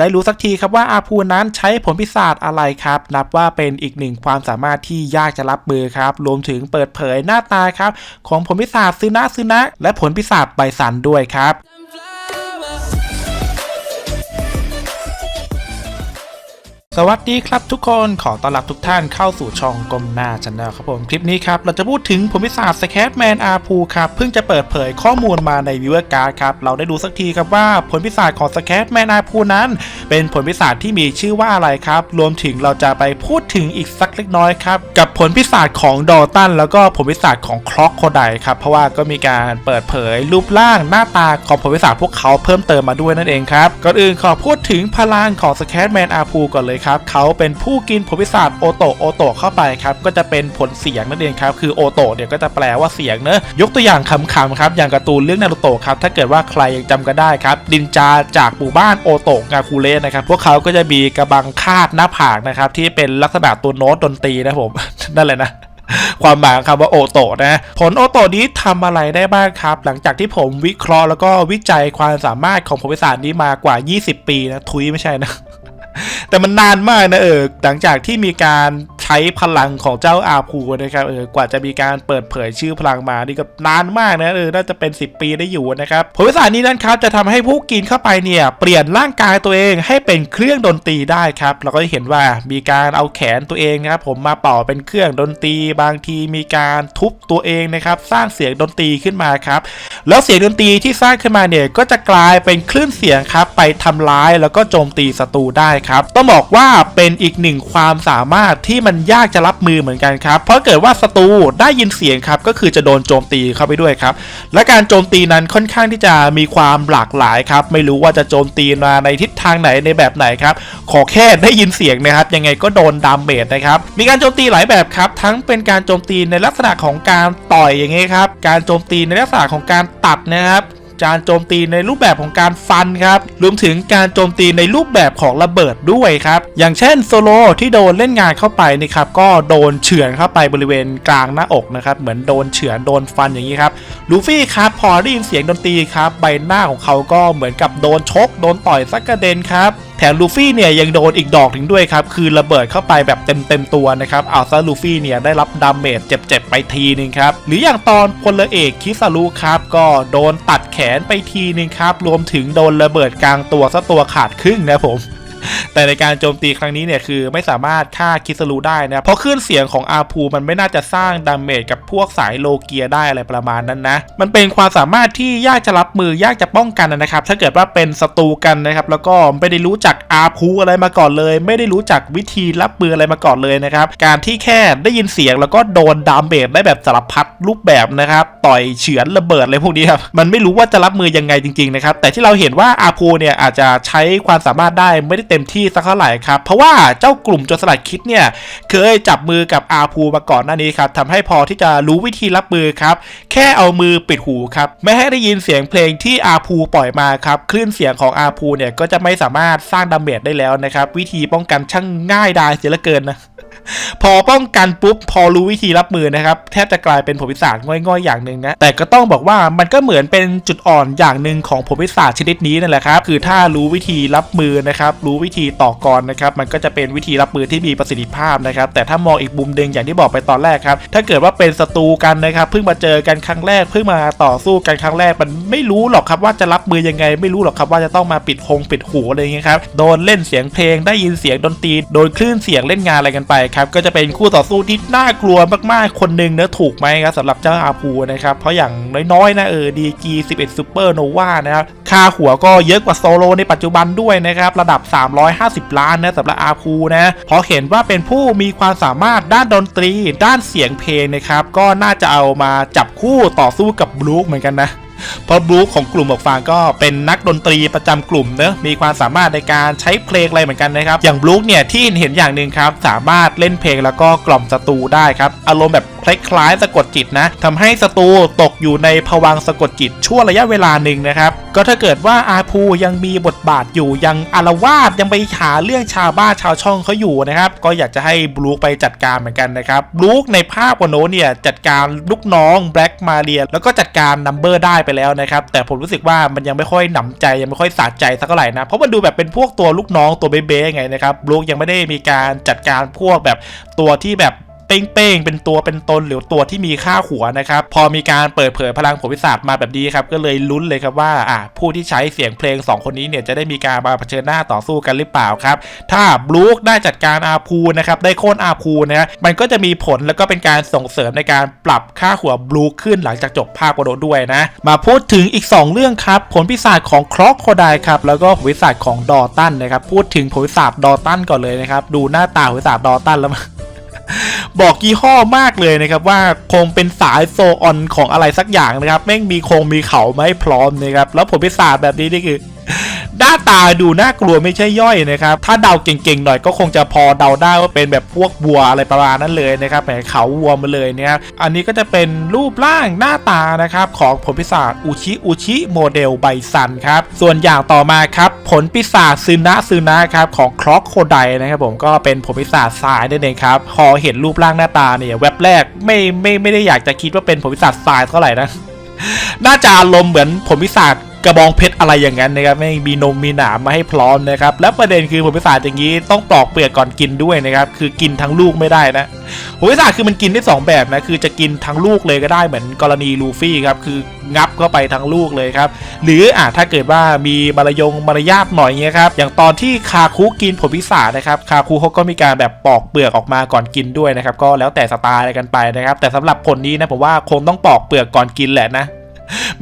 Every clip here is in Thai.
ได้รู้สักทีครับว่าอาภูนั้นใช้ผลพิศาจอะไรครับ นับว่าเป็นอีกหนึ่งความสามารถที่ยากจะรับมือครับ รวมถึงเปิดเผยหน้าตาครับ ของผลพิศาจซึนะซึนะ และผลพิศาจใบสันด้วยครับ วัสดีครับทุกคนขอต้อนรับทุกท่านเข้าสู่ช่องกลมหน้าชันแนลครับผม คลิปนี้ครับ เราจะพูดถึงผลพิศาสแคทแมนอาพูครับ เพิ่งจะเปิดเผยข้อมูลมาในวิวเวอร์การ์ดครับ เราได้ดูสักทีครับว่าผลพิศาจของสแคทแมนอาพูนั้น เป็นผลพิศาจที่มีชื่อว่าอะไรครับ รวมถึงเราจะไปพูดถึงอีกสักเล็กน้อยครับ กับผลพิศาจของดอตันแล้วก็ผลพิศาจของคล็อกโคไดครับเพราะว่าก็มีการเปิดเผยรูปร่างหน้าตาของผลพิศาจพวกเขาเพิ่มเติมมาด้วยนั่นเองครับก่อนอื่นขอพูดถึงพลังของสแคทแมนอาพูก่อนเลยครับเขาเป็นผู้กินผลพิศาจโอโตโอโตเข้าไปครับก็จะเป็นผลเสียงนั่นเองครับคือโอโตเนี่ยก็จะแปลว่าเสียงเนอะยกตัวอย่างคำๆครับอย่างการ์ตูนเรื่องนารูโตะครับถ้าเกิดว่าใครยังจำกันได้ครับดินจาจากหมู่บ้านโอโตะงาคูเระนะครับพวกเขาก็จะมีกระบังคาดหน้าผากนะครับที่เป็นลักษณะตัวโน้ตดนตรีนะผมนั่นแหละนะความหมายของคำว่าโอโตะนะผลโอโตนี้ทำอะไรได้บ้างครับ หลังจากที่ผมวิเคราะห์แล้วก็วิจัยความสามารถของผลวิสารนี้มากว่า 20 ปีนะทุยไม่ใช่นะ แต่มันนานมากนะเออหลังจากที่มีการ ช้พลังของเจ้าอาพูนะครับเออกว่าจะมีการเปิดเผยชื่อพลังมานี่ก็นานมากนะเออน่าจะเป็น 10 ปีได้อยู่นะครับผลวิสารนี้นั้นครับจะทำให้ผู้กินเข้าไปเนี่ยเปลี่ยนร่างกายตัวเองให้เป็นเครื่องดนตรีได้ครับเราก็จะเห็นว่ามีการเอาแขนตัวเองนะครับผมมาเป่าเป็นเครื่องดนตรี บางทีมีการทุบตัวเองนะครับสร้างเสียงดนตรีขึ้นมาครับแล้วเสียงดนตรีที่สร้างขึ้นมาเนี่ยก็จะกลายเป็นคลื่นเสียงครับไปทำร้ายแล้วก็โจมตีศัตรูได้ครับต้องบอกว่าเป็นอีกหนึ่งความสามารถที่มันยากจะรับมือเหมือนกันครับ เพราะเกิดว่าศัตรูได้ยินเสียงครับก็คือจะโดนโจมตีเข้าไปด้วยครับ และการโจมตีนั้นค่อนข้างที่จะมีความหลากหลายครับ ไม่รู้ว่าจะโจมตีมาในทิศทางไหนในแบบไหนครับ ขอแค่ได้ยินเสียงนะครับ ยังไงก็โดนดามเมจนะครับ มีการโจมตีหลายแบบครับ ทั้งเป็นการโจมตีในลักษณะของการต่อยอย่างเงี้ยครับ การโจมตีในลักษณะของการตัดนะครับ การโจมตีในรูปแบบของการฟันครับ รวมถึงการโจมตีในรูปแบบของระเบิดด้วยครับ อย่างเช่นโซโลที่โดนเล่นงานเข้าไปนี่ครับ ก็โดนเฉือนเข้าไปบริเวณกลางหน้าอกนะครับ เหมือนโดนเฉือนโดนฟันอย่างนี้ครับ ลูฟี่ครับพอได้ยินเสียงดนตรีครับ ใบหน้าของเขาก็เหมือนกับโดนชก โดนต่อยสักกระเด็นครับ แถมลูฟี่เนี่ยยังโดนอีกดอกถึงด้วยครับ คือระเบิดเข้าไปแบบเต็มเต็มตัวนะครับเอาซาลูฟี่เนี่ยได้รับดาเมจเจ็บๆไปทีนึงครับหรืออย่างตอนพลเอกคิซารุครับก็โดนตัดแขนไปทีนึงครับรวมถึงโดนระเบิดกลางตัวซะตัวขาดครึ่งนะผม แต่ในการโจมตีครั้งนี้เนี่ยคือไม่สามารถฆ่าคิสรูได้นะเพราะคลื่นเสียงของอาพูมันไม่น่าจะสร้างดาเมจกับพวกสายโลเกียได้อะไรประมาณนั้นนะ มันเป็นความสามารถที่ยากจะรับมือยากจะป้องกันนะครับ ถ้าเกิดว่าเป็นศัตรูกันนะครับ แล้วก็ไม่ได้รู้จักอาพูอะไรมาก่อนเลย ไม่ได้รู้จักวิธีรับมืออะไรมาก่อนเลยนะครับ การที่แค่ได้ยินเสียงแล้วก็โดนดาเมจได้แบบสารพัดรูปแบบนะครับ ต่อยเฉือนระเบิดอะไรพวกนี้ครับมันไม่รู้ว่าจะรับมือยังไงจริงๆนะครับแต่ที่เราเห็นว่าอาพูเนี่ยอาจจะใช้ความสามารถได้ไม่ได้เต็มที่สักเท่าไหร่ครับ เพราะว่าเจ้ากลุ่มโจรสลัดคิดเนี่ยเคยจับมือกับอาภูมาก่อนหน้านี้ครับทำให้พอที่จะรู้วิธีรับมือครับ แค่เอามือปิดหูครับไม่ให้ได้ยินเสียงเพลงที่อาภูปล่อยมาครับคลื่นเสียงของอาภูเนี่ยก็จะไม่สามารถสร้างดาเมจได้แล้วนะครับ วิธีป้องกันช่างง่ายดายเสียเหลือเกินนะ พอป้องกันปุ๊บพอรู้วิธีรับมือนะครับ แทบจะกลายเป็นผลพิศาจง่อยๆอย่างหนึ่งนะ แต่ก็ต้องบอกว่ามันก็เหมือนเป็นจุดอ่อนอย่างหนึ่งของผลพิศาจชนิดนี้นั่นแหละครับ คือถ้ารู้วิธีรับมือนะครับ รู้วิธีต่อกรนะครับ มันก็จะเป็นวิธีรับมือที่มีประสิทธิภาพนะครับ แต่ถ้ามองอีกมุมหนึ่งอย่างที่บอกไปตอนแรกครับ ถ้าเกิดว่าเป็นศัตรูกันนะครับ เพิ่งมาเจอกันครั้งแรก เพิ่งมาต่อสู้กันครั้งแรก มันไม่รู้หรอกครับว่าจะรับมือยังไง ไม่รู้หรอกครับว่าจะต้องมาปิดคงปิดหูอะไรอย่างเงี้ยครับ โดนเล่นเสียงเพลง ได้ยินเสียงดนตรี โดยคลื่นเสียงเล่นงานอะไรกันไปครับก็จะเป็นคู่ต่อสู้ที่น่ากลัวมากๆคนหนึ่งนะถูกไหมครับสำหรับเจ้าอาพูนะครับเพราะอย่างน้อยๆนะเออดีกี11ซูเปอร์โนวานะครับค่าหัวก็เยอะกว่าโซโลในปัจจุบันด้วยนะครับระดับ 350 ล้านนะสำหรับอาพูนะเพราะเห็นว่าเป็นผู้มีความสามารถด้านดนตรี ด้านเสียงเพลงนะครับก็น่าจะเอามาจับคู่ต่อสู้กับบลูคเหมือนกันนะ เพราะบลูของกลุ่มหมวกฟางก็เป็นนักดนตรีประจำกลุ่มเนอะมีความสามารถในการใช้เพลงอะไรเหมือนกันนะครับ อย่างบลูเนี่ยที่เห็นอย่างหนึ่งครับสามารถเล่นเพลงแล้วก็กล่อมศัตรูได้ครับอารมณ์แบบคล้ายๆสะกดจิตนะทำให้ศัตรูตกอยู่ในภวังสะกดจิตชั่วระยะเวลาหนึ่งนะครับก็ถ้าเกิดว่าอาภูยังมีบทบาทอยู่ยังอารวาสยังไปหาเรื่องชาวบ้านชาวช่องเขาอยู่นะครับก็อยากจะให้บลูคไปจัดการเหมือนกันนะครับบลูคในภาพวันโน้นเนี่ยจัดการลูกน้องแบล็กมาเรียแล้วก็จัดการนัมเบอร์ได้ไปแล้วนะครับแต่ผมรู้สึกว่ามันยังไม่ค่อยหนำใจยังไม่ค่อยสะใจสักเท่าไหร่นะเพราะมันดูแบบเป็นพวกตัวลูกน้องตัวเบ๊ๆไงนะครับบลูคยังไม่ได้มีการจัดการพวกแบบตัวที่แบบ เป้งๆเป็นตัวเป็นตนหรือตัวที่มีค่าหัวนะครับพอมีการเปิดเผยพลังผลพิศาจมาแบบนี้ครับก็เลยลุ้นเลยครับว่าอะผู้ที่ใช้เสียงเพลง 2 คนนี้เนี่ยจะได้มีการมาเผชิญหน้าต่อสู้กันหรือเปล่าครับถ้าบลูคได้จัดการอาพูนะครับได้โค่นอาพูนะมันก็จะมีผลแล้วก็เป็นการส่งเสริมในการปรับค่าหัวบลูคขึ้นหลังจากจบภาคโดด้วยนะมาพูดถึงอีก 2 เรื่องครับผลพิศาจของครอกโคไดครับแล้วก็ผลพิศาจของดอตันนะครับพูดถึงผลพิศาจดอตันก่อนเลยนะครับดูหน้าตาผลพิศาจดอตันแล้ว บอกยี่ห้อมากเลยนะครับว่าคงเป็นสายโซออนของอะไรสักอย่างนะครับแม่งมีคงมีเขาไม่พร้อมนะครับแล้วผลพิศาจแบบนี้นี่คือ หน้าตาดูน่ากลัวไม่ใช่ย่อยนะครับ ถ้าเดาเก่งๆหน่อยก็คงจะพอเดาได้ว่าเป็นแบบพวกวัวอะไรประมาณนั้นเลยนะครับแหมเขาวัวมาเลยนะครับอันนี้ก็จะเป็นรูปร่างหน้าตานะครับของผลพิศาจอุชิอุชิโมเดลไบซันครับส่วนอย่างต่อมาครับผลพิศาจซึนะซึนะครับของครอกโคไดนะครับผมก็เป็นผลพิศาจทรายนั่นเองครับพอเห็นรูปร่างหน้าตาเนี่ยแว็บแรกไม่ไม่ไม่ได้อยากจะคิดว่าเป็นผลพิศาจทรายเท่าไหร่นะน่าจะอารมณ์เหมือนผลพิศาจ กระบองเพชรอะไรอย่างนั้นนะครับไม่มีนมมีหนามมาให้พร้อมนะครับและประเด็นคือผลพิศาจอย่างนี้ต้องปอกเปลือกก่อนกินด้วยนะครับคือกินทั้งลูกไม่ได้นะผลพิศาจคือมันกินได้สองแบบนะคือจะกินทั้งลูกเลยก็ได้เหมือนกรณีลูฟี่ครับคืองับเข้าไปทั้งลูกเลยครับหรืออะถ้าเกิดว่ามีมารยงมารยาทหน่อยเงี้ยครับอย่างตอนที่คาคุกินผลพิศาจนะครับคาคุเขาก็มีการแบบปอกเปลือกออกมาก่อนกินด้วยนะครับก็แล้วแต่สไตล์อะไรกันไปนะครับแต่สำหรับผลนี้นะผมว่าคงต้องปอกเปลือกก่อนกินแหละนะ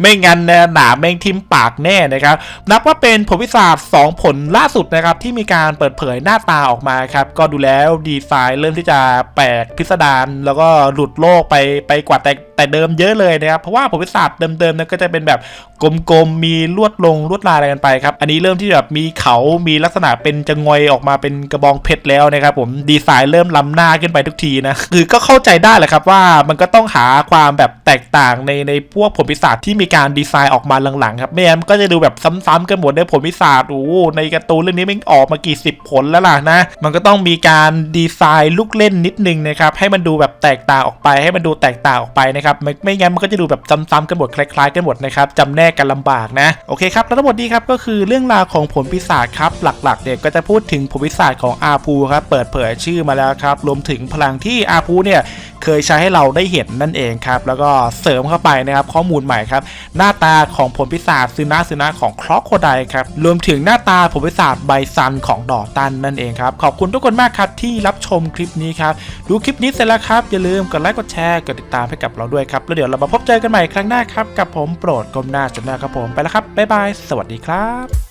ไม่งั้นนะหนาแม่งทิมปากแน่นะครับ นับว่าเป็นผลวิสาส2ผลล่าสุดนะครับ ที่มีการเปิดเผยหน้าตาออกมาครับ ก็ดูแล้วดีไซน์เริ่มที่จะแปลกพิสดารแล้วก็หลุดโลกไปไปกว่าแต่แต่เดิมเยอะเลยนะครับ เพราะว่าผลวิสาสเดิมๆนั้นก็จะเป็นแบบกลมๆมีลวดลงลวดลายอะไรกันไปครับ อันนี้เริ่มที่แบบมีเขามีลักษณะเป็นจะงอยออกมาเป็นกระบองเพชรแล้วนะครับ ผมดีไซน์เริ่มล้ำหน้าขึ้นไปทุกทีนะคือก็เข้าใจได้แหละครับว่ามันก็ต้องหาความแบบแตกต่างในในพวกผลพิศาจที่มีการดีไซน์ออกมาหลังๆครับไม่งั้นมันก็จะดูแบบซ้ำๆกันหมดในผลพิศาจโอ้ในการ์ตูนเรื่องนี้มันออกมากี่สิบผลแล้วล่ะนะ มันก็ต้องมีการดีไซน์ลูกเล่นนิดนึงนะครับให้มันดูแบบแตกต่างออกไป ให้มันดูแตกต่างออกไปนะครับไม่ไม่งั้นมันก็จะดูแบบซ้ำๆกันหมดคล้ายๆกันหมดนะครับจำแนกกันลำบากนะโอเคครับแล้วทั้งหมดนี้ครับก็คือเรื่องราวของผลพิศาจครับหลักๆเนี่ยก็จะพูดถึงผลพิศาจของอาภูครับเปิดเผยชื่อมาแล้วครับรวมถึงพลังที่อาภูเนี่ยเคยใช้ให้เราได้เห็นนั่นเองครับแล้วก็เสริมเข้าไปนะครับข้อมูลใหม่ครับหน้าตาของผลพิศาจซึนาซึนาของครอกโคไดครับรวมถึงหน้าตาผลพิศาจใบซันของดอตันนั่นเองครับขอบคุณทุกคนมากครับที่รับชมคลิปนี้ครับดูคลิปนี้เสร็จแล้วครับอย่าลืมกดไลค์กดแชร์กดติดตามให้กับเราด้วยครับแล้วเดี๋ยวเรามาพบเจอกันใหม่ครั้งหน้าครับกับผมโปรดกลมหน้าจนหน้าครับผมไปแล้วครับบ๊ายบายสวัสดีครับ